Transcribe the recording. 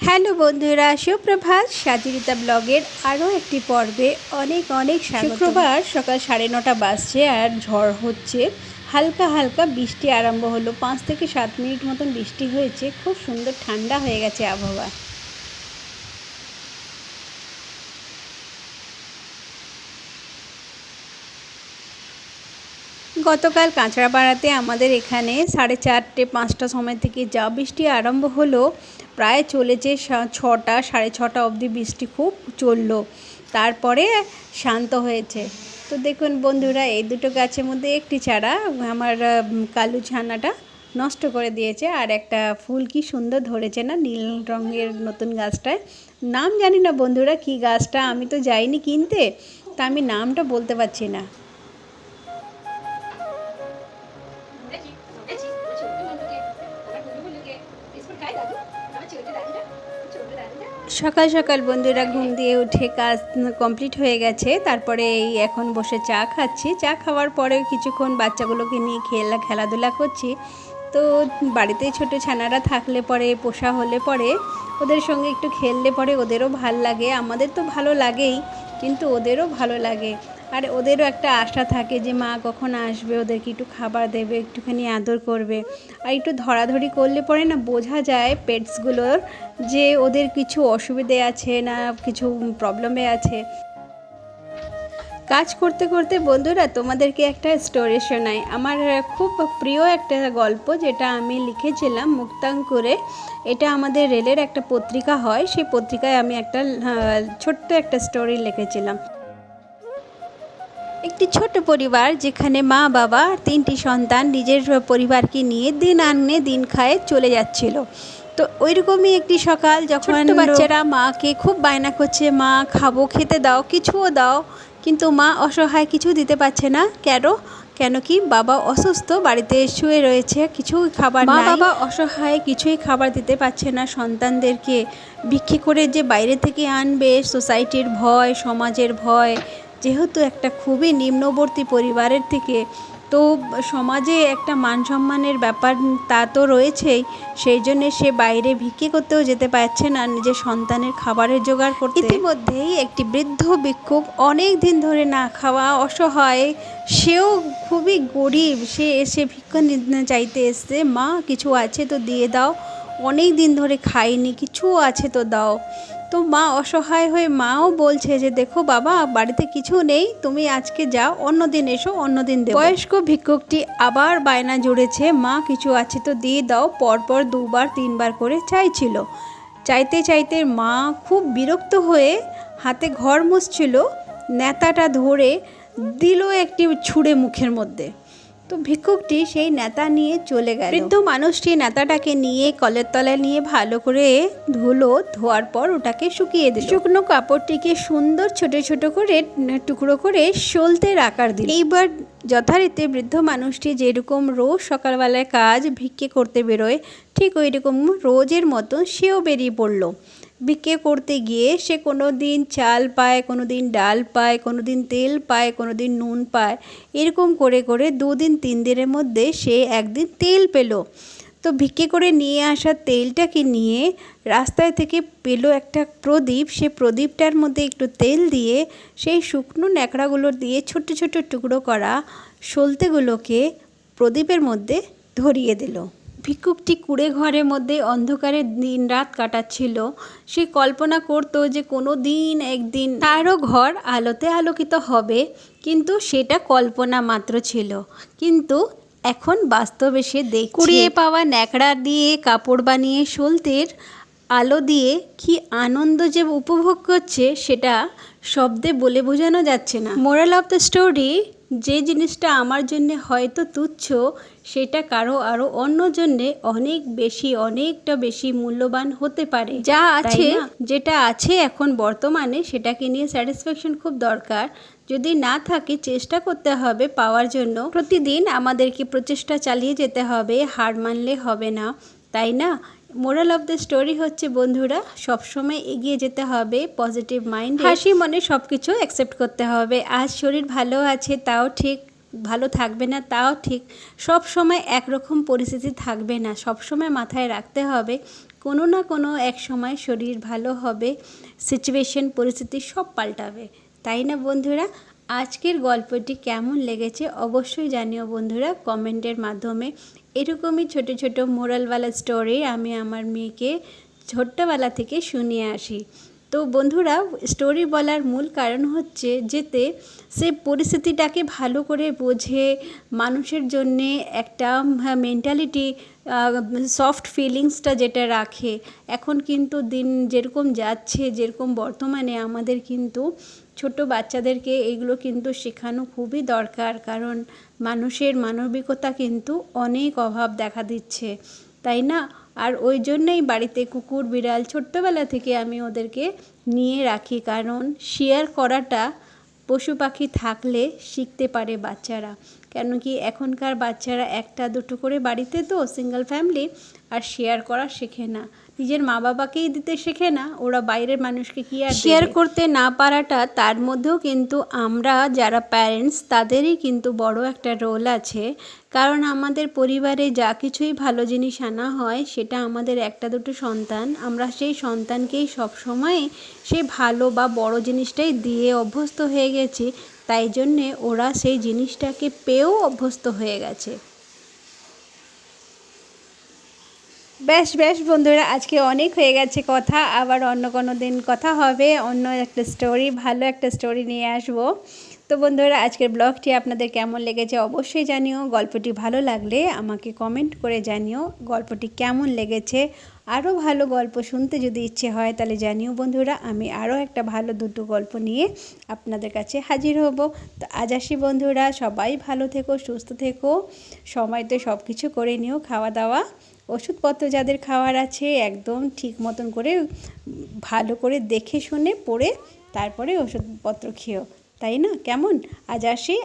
Hello বন্ধুরা, সুপ্রভাত। সাজিরিতা ব্লগের আরও একটি পর্বে অনেক অনেক। শুক্রবার সকাল সাড়ে নটা বাজছে আর ঝড় হচ্ছে। হালকা হালকা বৃষ্টি আরম্ভ হলো। পাঁচ থেকে সাত মিনিট মতন বৃষ্টি হয়েছে। খুব সুন্দর ঠান্ডা হয়ে গেছে আবহাওয়া। গতকাল কাঁচরাপাড়াতে আমাদের এখানে সাড়ে চারটে, পাঁচটা সময় থেকে যা বৃষ্টি আরম্ভ হলো, প্রায় চলেছে ছটা, সাড়ে ছটা অবধি বৃষ্টি খুব চলল। তারপরে শান্ত হয়েছে। তো দেখুন বন্ধুরা, এই দুটো গাছের মধ্যে একটি চারা আমার কালু ছানাটা নষ্ট করে দিয়েছে। আর একটা ফুল কি সুন্দর ধরেছে না, নীল রঙের নতুন গাছটায়। নাম জানি না বন্ধুরা, কি গাছটা, আমি তো যাইনি কিনতে, তা আমি নামটা বলতে পারছি না। সকাল সকাল বন্ধুরা ঘুম দিয়ে উঠে কাজ কমপ্লিট হয়ে গেছে, তারপরে এই এখন বসে চা খাচ্ছি। চা খাওয়ার পরে কিছুক্ষণ বাচ্চাগুলোকে নিয়ে খেলা খেলাধুলা করছি। তো বাড়িতে ছোট ছানারা থাকলে পরে, পোষা হলে পরে, ওদের সঙ্গে একটু খেললে পরে ওদেরও ভালো লাগে। আমাদের তো ভালো লাগেই, কিন্তু ওদেরও ভালো লাগে। আর ওদেরও একটা আশা থাকে যে মা কখন আসবে, ওদেরকে একটু খাবার দেবে, একটুখানি আদর করবে। আর একটু ধরাধরি করলে পরে না বোঝা যায় পেটসগুলোর যে ওদের কিছু অসুবিধে আছে না কিছু প্রবলেমে আছে। কাজ করতে করতে বন্ধুরা তোমাদেরকে একটা স্টোরি শোনাই। আমার খুব প্রিয় একটা গল্প যেটা আমি লিখেছিলাম মুক্তাঙ্কুরে। এটা আমাদের রেলের একটা পত্রিকা হয়। সেই পত্রিকায় আমি একটা ছোট্ট একটা স্টোরি লিখেছিলাম। একটি ছোট পরিবার যেখানে মা বাবা তিনটি সন্তান নিজের পরিবারকে নিয়ে দিন আনে দিন খায় চলে যাচ্ছিল। তো ওইরকমই একটি সকাল যখন বাচ্চারা মাকে খুব বায়না করছে মা খাব খেতে দাও কিছুও দাও। কিন্তু মা অসহায় কিছু দিতে পারছে না। কেন? কেন কি? বাবা অসুস্থ বাড়িতে শুয়ে রয়েছে কিছু খাবার মা বাবা অসহায় কিছুই খাবার দিতে পারছে না সন্তানদেরকে। ভিক্ষে করে যে বাইরে থেকে আনবে সোসাইটির ভয় সমাজের ভয় যেহেতু একটা খুবই নিম্নবর্তী পরিবারের থেকে, তো সমাজে একটা মান সম্মানের ব্যাপার তা তো রয়েছেই, সেই জন্যে সে বাইরে ভিক্ষে করতেও যেতে পারছে না নিজের সন্তানের খাবারের জোগাড় করতে। ইতিমধ্যেই একটি বৃদ্ধ ভিক্ষুক অনেক দিন ধরে না খাওয়া অসহায়, সেও খুবই গরিব, সে এসে ভিক্ষা চাইতে এসছে, মা, কিছু আছে তো দিয়ে দাও। অনেক দিন ধরে খাইনি কিছু আছে তো দাও। তো মা অসহায় হয়ে মাও বলছে যে, দেখো বাবা, বাড়িতে কিছু নেই, তুমি আজকে যাও, অন্যদিন এসো, অন্যদিন দেবো। বয়স্ক ভিক্ষুকটি আবার বায়না জুড়েছে, মা, কিছু আছে তো দিয়ে দাও। পরপর দুবার, তিনবার করে চাইছিল। চাইতে চাইতে মা খুব বিরক্ত হয়ে হাতে ঘর মুছছিল, নেতাটা ধরে দিল একটি ছুঁড়ে মুখের মধ্যে। তো ভিক্ষুকটি সেই নেতা নিয়ে চলে গেল। বৃদ্ধ মানুষটি নেতাটাকে নিয়ে কলের তলায় নিয়ে ভালো করে ধুলো ধোয়ার পর ওটাকে শুকিয়ে দিল। শুকনো কাপড়টিকে সুন্দর ছোট ছোট করে টুকরো করে সলতের আকার দিল। এইবার যথারীতি বৃদ্ধ মানুষটি যেরকম রোজ সকালবেলায় কাজ ভিক্ষে করতে বেরোয় ঠিক ওই রকম রোজের মতো সেও বেরিয়ে পড়ল। বিক্রি করতে গিয়ে সে কোনো দিন চাল পায়, কোনো দিন ডাল পায়, কোনো দিন তেল পায়, কোনো দিন নুন পায়। এরকম করে করে দুদিন, তিন দিনের মধ্যে সে একদিন তেল পেল। তো ভিক্ষে করে নিয়ে আসা তেলটাকে নিয়ে রাস্তায় থেকে পেল একটা প্রদীপ। সে প্রদীপটার মধ্যে একটু তেল দিয়ে সেই শুকনো ন্যাকড়াগুলো দিয়ে ছোট ছোট টুকরো করা সলতেগুলোকে প্রদীপের মধ্যে ধরিয়ে দিল। ভিক্ষুকটি কুড়ে ঘরের মধ্যে অন্ধকারে দিন রাত কাটাচ্ছিল। সে কল্পনা করতো যে কোনো দিন একদিন তারও ঘর আলোতে আলোকিত হবে কিন্তু সেটা কল্পনা মাত্র ছিল। কিন্তু এখন বাস্তবে সে দেখ কুড়িয়ে পাওয়া ন্যাকড়া দিয়ে কাপড় বানিয়ে সলতের আলো দিয়ে কি আনন্দ যে উপভোগ করছে সেটা শব্দে বলে বোঝানো যাচ্ছে না। মোরাল অফ দ্য স্টোরি যে জিনিসটা আমার জন্যে হয়তো তুচ্ছ সেটা কারও আরও অন্য জন্যে অনেক বেশি অনেকটা বেশি মূল্যবান হতে পারে। যা আছে যেটা আছে এখন বর্তমানে সেটাকে নিয়ে স্যাটিসফ্যাকশন খুব দরকার। যদি না থাকে চেষ্টা করতে হবে পাওয়ার জন্য। প্রতিদিন আমাদেরকে প্রচেষ্টা চালিয়ে যেতে হবে হার মানলে হবে না তাই না? মোরাল অফ দ্য স্টোরি হচ্ছে, বন্ধুরা, সবসময় এগিয়ে যেতে হবে, পজিটিভ মাইন্ড হাসি মনে সব কিছু অ্যাকসেপ্ট করতে হবে। আজ শরীর ভালো আছে, তাও ঠিক, ভালো থাকবে না, তাও ঠিক। সব সময় একরকম পরিস্থিতি থাকবে না সব সময় মাথায় রাখতে হবে, কোনো না কোনো এক সময় শরীর ভালো হবে সিচুয়েশন পরিস্থিতি সব পাল্টাবে। তাই না, বন্ধুরা? আজকের গল্পটি কেমন লেগেছে, অবশ্যই জানিও বন্ধুরা কমেন্টের মাধ্যমে। এরকমই ছোট ছোট মোরালওয়ালা স্টোরি আমি আমার মেয়েকে ছোট্টবেলা থেকে শুনিয়ে আসি। তো বন্ধুরা স্টোরি বলার মূল কারণ হচ্ছে যেতে সে পরিস্থিতিটাকে ভালো করে বোঝে, মানুষের জন্যে একটা মেন্টালিটি সফট ফিলিংসটা যেটা রাখে। এখন কিন্তু দিন যেরকম যাচ্ছে, যেরকম বর্তমানে আমাদের কিন্তু ছোট বাচ্চাদেরকে এগুলো কিন্তু শেখানো খুবই দরকার। কারণ মানুষের মানবিকতা কিন্তু অনেক অভাব দেখা দিচ্ছে, তাই না? আর ওই জন্যেই বাড়িতে কুকুর, বিড়াল ছোট্টবেলা থেকে আমি ওদেরকে নিয়ে রাখি। কারণ শেয়ার করাটা পশু পাখি থাকলে শিখতে পারে বাচ্চারা। কেন কি এখনকার বাচ্চারা একটা, দুটো করে বাড়িতে তো সিঙ্গেল ফ্যামিলি আর শেয়ার করা শেখে না। নিজের মা বাবাকেই দিতে শেখে না, ওরা বাইরের মানুষকে কি আর শেয়ার করতে না পারাটা তার মধ্যেও কিন্তু আমরা যারা প্যারেন্টস তাদেরই কিন্তু বড় একটা রোল আছে। কারণ আমাদের পরিবারে যা কিছুই ভালো জিনিস আনা হয়, সেটা আমাদের একটা, দুটো সন্তান। আমরা সেই সন্তানকেই সবসময় সেই ভালো বা বড় জিনিসটাই দিয়ে অভ্যস্ত হয়ে গেছি। তাই জন্যে ওরা সেই জিনিসটাকে পেয়েও অভ্যস্ত হয়ে গেছে। বেশ বেশ বন্ধুরা, আজকে অনেক হয়ে গেছে কথা। আবার অন্য কোনো দিন কথা হবে, অন্য একটা স্টোরি ভালো একটা স্টোরি নিয়ে আসব। তো বন্ধুরা, আজকের ব্লগটি আপনাদের কেমন লেগেছে অবশ্যই জানিও। গল্পটি ভালো লাগলে আমাকে কমেন্ট করে জানিও গল্পটি কেমন লেগেছে। আরও ভালো গল্প শুনতে যদি ইচ্ছে হয় তাহলে জানিও বন্ধুরা, আমি আরও একটা ভালো দুটো গল্প নিয়ে আপনাদের কাছে হাজির হব। তো আজ আসি বন্ধুরা, সবাই ভালো থেকো, সুস্থ থেকো, সময়তে সব কিছু করে নিও খাওয়া দাওয়া ওষুধপত্র যাদের খাওয়ার আছে একদম ঠিক মতন করে, ভালো করে দেখে শুনে পড়ে তারপরে ওষুধপত্র খেও, তাই না? কেমন? আজ আসি।